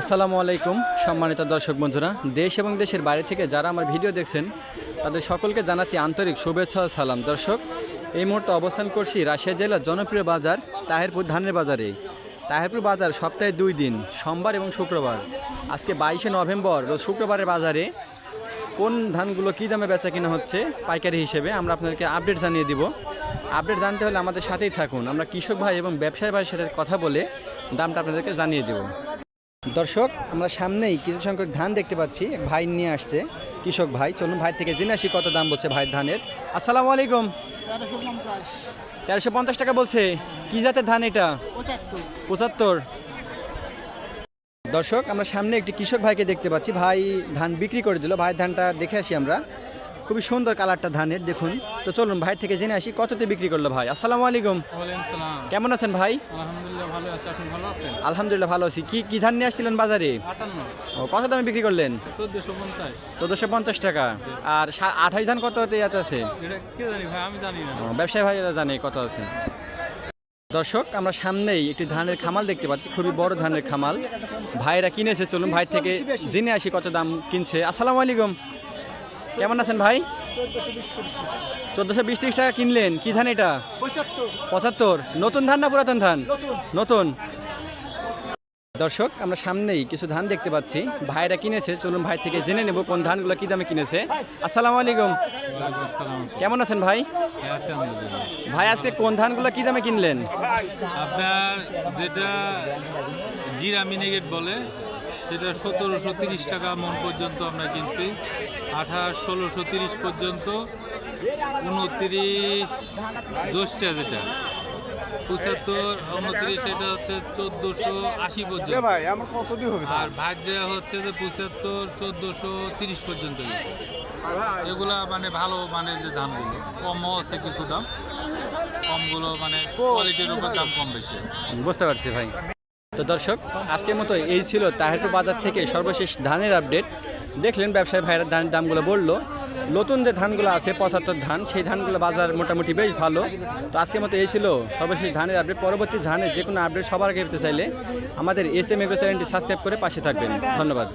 আসসালামু আলাইকুম, সম্মানিত দর্শক বন্ধুরা। দেশ এবং দেশের বাইরে থেকে যারা আমার ভিডিও দেখছেন, তাদের সকলকে জানাচ্ছি আন্তরিক শুভেচ্ছা সালাম। দর্শক, এই মুহূর্তে অবস্থান করছি রাশিয়া জেলার জনপ্রিয় বাজার, তাহেরপুর ধানের বাজারে। তাহেরপুর বাজার সপ্তাহে দুই দিন, সোমবার এবং শুক্রবার। আজকে বাইশে নভেম্বর, রোজ শুক্রবারের বাজারে। কোন ধানগুলো কী দামে বেচা কিনা হচ্ছে, পাইকারি হিসেবে আমরা আপনাদেরকে আপডেট জানিয়ে দিব। আপডেট জানতে হলে আমাদের সাথেই থাকুন। আমরা কৃষক ভাই এবং ব্যবসায়ী ভাইয়ের সাথে কথা বলে দামটা আপনাদেরকে জানিয়ে দেব। দর্শক আমরা সামনেই কিছু সংখ্যক ধান দেখতে পাচ্ছি। ভাই নিয়ে আসছে। কৃষক ভাই চলুন ভাই থেকে জেনে আসি কত দাম বলছে ভাইয়ের ধানের। আসসালামু আলাইকুম। তেরোশো পঞ্চাশ টাকা বলছে। কি জাতের ধান এটা? পঁচাত্তর। দর্শক আমরা সামনে একটি কৃষক ভাইকে দেখতে পাচ্ছি। ভাই ধান বিক্রি করে দিল। ভাই ধানটা দেখে আসি আমরা। খুবই সুন্দর কালারটা ধানের দেখুন। তো চলুন ভাই থেকে জেনে আসি কততে বিক্রি করল ভাই? আসসালামু আলাইকুম। কেমন আছেন ভাই? আলহামদুলিল্লাহ ভালো আছি। কি কি ধান নিয়ে আসছিলেন বাজারে? ও কত দামে বিক্রি করলেন? চোদ্দশো পঞ্চাশ। টাকা। আর আঠাশ ধান কত হতে আছে? ব্যবসায়ী ভাই জানে কত আছে। দর্শক আমরা সামনেই একটি ধানের খামাল দেখতে পাচ্ছি। খুবই বড় ধানের খামাল। ভাইরা কিনেছে চলুন ভাই থেকে জেনে আসি কত দাম কিনছে। আসসালামু আলাইকুম। কেমন আছেন ভাই? চোদ্দোশো বিশ তিরিশ টাকা কিনলেন। কি ধান এটা? পঁচাত্তর। নতুন ধান না পুরাতন ধান? নতুন। দর্শক আমরা সামনেই কিছু ধান দেখতে পাচ্ছি। ভাইরা কিনেছে চলুন ভাই থেকে জেনে নেব কোন ধানগুলো কি দামে কিনেছে। আসসালামু আলাইকুম। কেমন আছেন ভাই? ভাই আজকে কোন ধানগুলো কি দামে কিনলেন? আপনার যেটা জিরা মিনিগেট বলে সেটা সতেরোশো তিরিশ টাকা মন পর্যন্ত আমরা কিনছি। আঠাশ ষোলোশো তিরিশ পর্যন্ত উনত্রিশ দশটা যেটা। পঁচাত্তর উনত্রিশ এটা হচ্ছে চোদ্দোশো আশি পর্যন্ত। আর ভাজ্যা হচ্ছে যে পঁচাত্তর চোদ্দোশো তিরিশ পর্যন্ত এগুলা মানে ভালো মানে যে ধানগুলো কমও আছে কিছু দাম। কমগুলো মানে কোয়ালিটির উপর দাম কম বেশি আছে। বুঝতে পারছি ভাই। তো দর্শক, আজকের মতো এই ছিল তাহেরপুর বাজার থেকে সর্বশেষ ধানের আপডেট। দেখলেন ব্যবসায়ী ভাইয়ের ধানের দামগুলো বলল, নতুন যে ধানগুলো আছে, পঁচাত্তর ধান, সেই ধানগুলো বাজার মোটামুটি বেশ ভালো। তো আজকের মতো এই ছিল সর্বশেষ ধানের আপডেট। পরবর্তী ধানের যে কোনো আপডেট সবার আগে পেতে চাইলে আমাদের এস এম এগ্রো চ্যানেলটি সাবস্ক্রাইব করে পাশে থাকবেন। ধন্যবাদ।